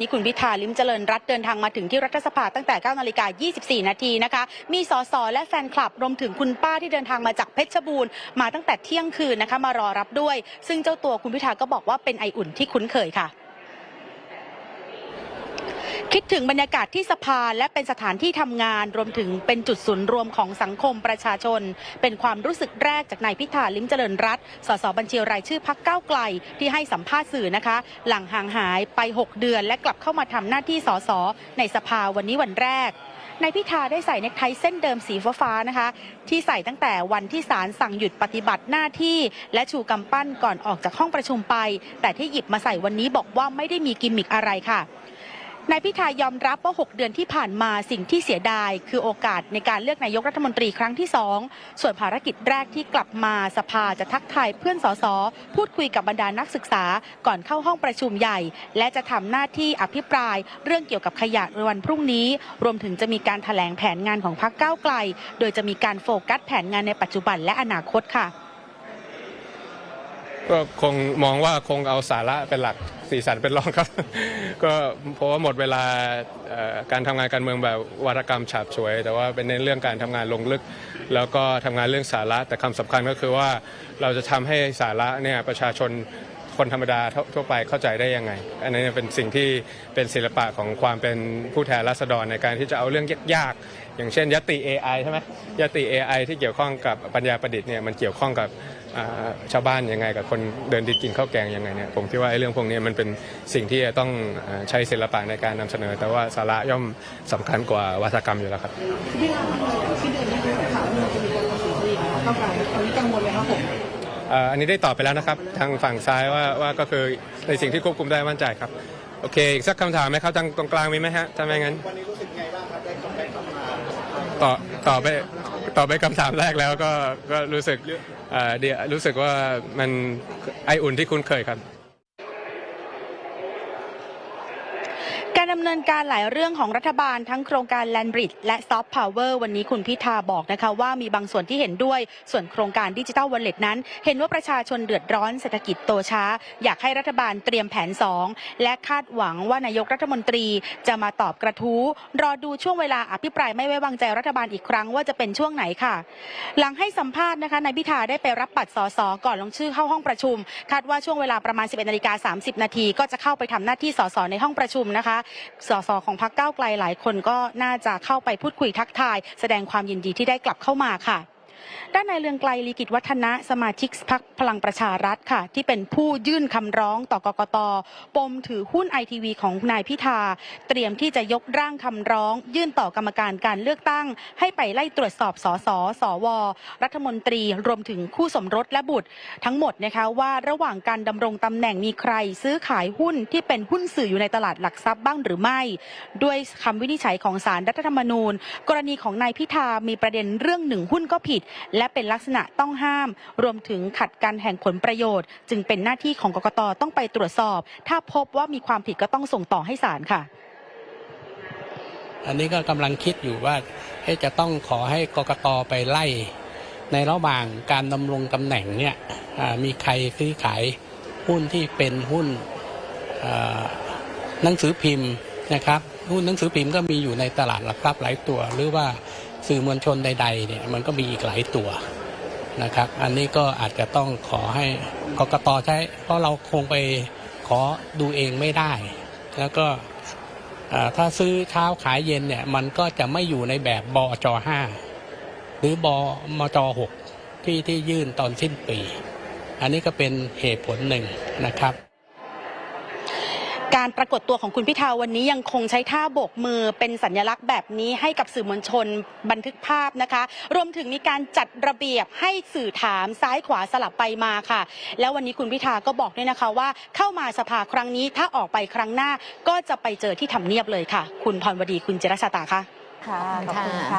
นี่คุณพิธาลิมเจริญรัตเดินทางมาถึงที่รัฐสภาตั้งแต่ 9 นาฬิกา 24 นาทีนะคะ มีสสและแฟนคลับรวมถึงคุณป้าที่เดินทางมาจากเพชรบูรณ์มาตั้งแต่เที่ยงคืนนะคะ มารอรับด้วย ซึ่งเจ้าตัวคุณพิธาก็บอกว่าเป็นไออุ่นที่คุ้นเคยค่ะ คิดถึงบรรยากาศที่สภาและเป็นสถานที่ทำงานรวมถึงเป็นจุดศูนย์รวมของสังคมประชาชน เป็นความรู้สึกแรกจากนายพิธาลิมเจริญรัตสสบัญชีรายชื่อพักก้าวไกลที่ให้สัมภาษณ์สื่อนะคะ หลังห่างหายไป 6 เดือน และกลับเข้ามาทำหน้าที่สสในสภาวันนี้วันแรกนายพิธาได้ใส่เนคไทเส้นเดิมสีฟ้าๆนะคะ ที่ใส่ตั้งแต่วันที่ศาลสั่งหยุดปฏิบัติหน้าที่ และชูกำปั้นก่อนออกจากห้องประชุมไป แต่ที่หยิบมาใส่วันนี้บอกว่าไม่ได้มีกิมมิกอะไรค่ะ นายพิธายอมรับว่า 6 เดือนที่ผ่านมาสิ่งที่เสียดาย คือโอกาสในการเลือกนายกรัฐมนตรีครั้งที่ 2 ส่วนภารกิจแรกที่กลับมาสภาจะทักทายเพื่อนสสพูดคุยกับบรรดานักศึกษาก่อนเข้าห้องประชุมใหญ่ และจะทำหน้าที่อภิปราย เรื่องเกี่ยวกับขยะในวันพรุ่งนี้ รวมถึงจะมีการถแถลงแผนงานของพรรคก้าวไกล โดยจะมีการโฟกัสแผนงานในปัจจุบันและอนาคตค่ะ ก็คงมองว่าคงเอาสาระเป็นหลัก สีสันเป็นรองครับ ก็เพราะว่าหมดเวลาการทำงานการเมืองแบบวารกรรมฉาบฉวย แต่ว่าเป็นในเรื่องการทำงานลงลึก แล้วก็ทำงานเรื่องสาระ แต่คำสำคัญก็คือว่าเราจะทำให้สาระเนี่ยประชาชนคนธรรมดาทั่วทั่วไปเข้าใจได้ยังไง อันนี้เป็นสิ่งที่เป็นศิลปะของความเป็นผู้แทนราษฎรในการที่จะเอาเรื่องยากๆอย่างเช่นยติ AI ใช่ไหมยติ AI ที่เกี่ยวข้องกับปัญญาประดิษฐ์เนี่ยมันเกี่ยวข้องกับ ชาวบ้านยังไงกับคนเดินดินกินข้าวแกงยังไงเนี่ยผมคิดว่าไอ้เรื่องพวกนี้มันเป็นสิ่งที่จะต้องอ่าใช้ศิลปะในการนำเสนอ แต่ว่าสาระย่อมสำคัญกว่าวัฒกรรมอยู่แล้วครับเอ่ออันนี้ได้ตอบไปแล้วนะครับ ทางฝั่งซ้ายว่าว่าก็คือในสิ่งที่ควบคุมได้มั่นใจครับ โอเคอีกสักคำถามไหมครับทางตรงกลางมีไหมฮะถ้าไม่งั้นต่อต่อไปต่อไปคำถามแรกแล้วก็ก็รู้สึก เดี๋ยวรู้สึกว่ามันไออุ่นที่คุ้นเคยครับ การดำเนินการหลายเรื่องของรัฐบาลทั้งโครงการ Land Bridge และ Soft Power วันนี้คุณพิธาบอกนะคะว่ามีบางส่วนที่เห็นด้วย ส่วนโครงการดิจิ t a l ว a l เล็ตนั้น เห็นว่าประชาชนเดือดร้อนเศรษฐกิจโตช้า อยากให้รัฐบาลเตรียมแผน 2 และคาดหวังว่านายกรัฐมนตรีจะมาตอบกระทู้ รอดูช่วงเวลาอภิปรายไม่ไว้วางใจรัฐบาลอีกครั้งว่าจะเป็นช่วงไหนค่ะ หลังให้สัมภาษณ์นะคะนายพิธาได้ไปรับบัตรสสก่อนลงชื่อเข้าห้องประชุม คาดว่าช่วงเวลาประมาณ 11นาฬิกา30 นาทีก็จะเข้าไปทำหน้าที่สสในห้องประชุมนะคะสสของพรรคก้าวไกลหลายคนก็น่าจะเข้าไปพูดคุยทักทาย แสดงความยินดีที่ได้กลับเข้ามาค่ะ ด้านนายเลืองไกลลีกิจวัฒนะสมาชิกพรรคพลังประชารัฐค่ะ ที่เป็นผู้ยื่นคำร้องต่อกกตปมถือหุ้นไอทีวีของนายพิธา เตรียมที่จะยกร่างคำร้อง ยื่นต่อกรรมการการเลือกตั้ง ให้ไปไล่ตรวจสอบสสสว รัฐมนตรีรวมถึงคู่สมรสและบุตร ทั้งหมดนะคะว่าระหว่างการดำรงตำแหน่งมีใคร ซื้อขายหุ้นที่เป็นหุ้นสื่ออยู่ในตลาดหลักทรัพย์บ้างหรือไม่ ด้วยคำวินิจฉัยของศาลรัฐธรรมนูญ กรณีของนายพิธามีประเด็นเรื่องหนึ่งหุ้นก็ผิดและเป็นลักษณะต้องห้าม รวมถึงขัดกันแห่งผลประโยชน์ จึงเป็นหน้าที่ของกกตต้องไปตรวจสอบ ถ้าพบว่ามีความผิดก็ต้องส่งต่อให้ศาลค่ะ อันนี้ก็กำลังคิดอยู่ว่าจะต้องขอให้กกตไปไล่ ในระหว่างการดำรงตำแหน่งเนี่ยมีใครซื้อขายหุ้นที่เป็นหุ้นหนังสือพิมพ์นะครับหุ้นหนังสือพิมพ์ก็มีอยู่ในตลาดหลักทรัพย์หลายตัว หรือว่า สื่อมวลชนใดๆเนี่ยมันก็มีอีกหลายตัวนะครับ อันนี้ก็อาจจะต้องขอให้กกตใช้ เพราะเราคงไปขอดูเองไม่ได้ แล้วก็ถ้าซื้อเช้าขายเย็นเนี่ยมันก็จะไม่อยู่ในแบบบอจห้าหรือบอมจหกที่ที่ยื่นตอนสิ้นปี อันนี้ก็เป็นเหตุผลหนึ่งนะครับ การปรากฏตัวของคุณพิธาวันนี้ยังคงใช้ท่าโบกมือเป็นสัญลักษณ์แบบนี้ให้กับสื่อมวลชนบันทึกภาพนะคะ รวมถึงมีการจัดระเบียบให้สื่อถามซ้ายขวาสลับไปมาค่ะ แล้ววันนี้คุณพิธาก็บอกด้วยนะคะว่าเข้ามาสภาครั้งนี้ถ้าออกไปครั้งหน้าก็จะไปเจอที่ทำเนียบเลยค่ะ คุณพรวดีคุณเจรชาตาค่ะ ค่ะ ขอบคุณค่ะ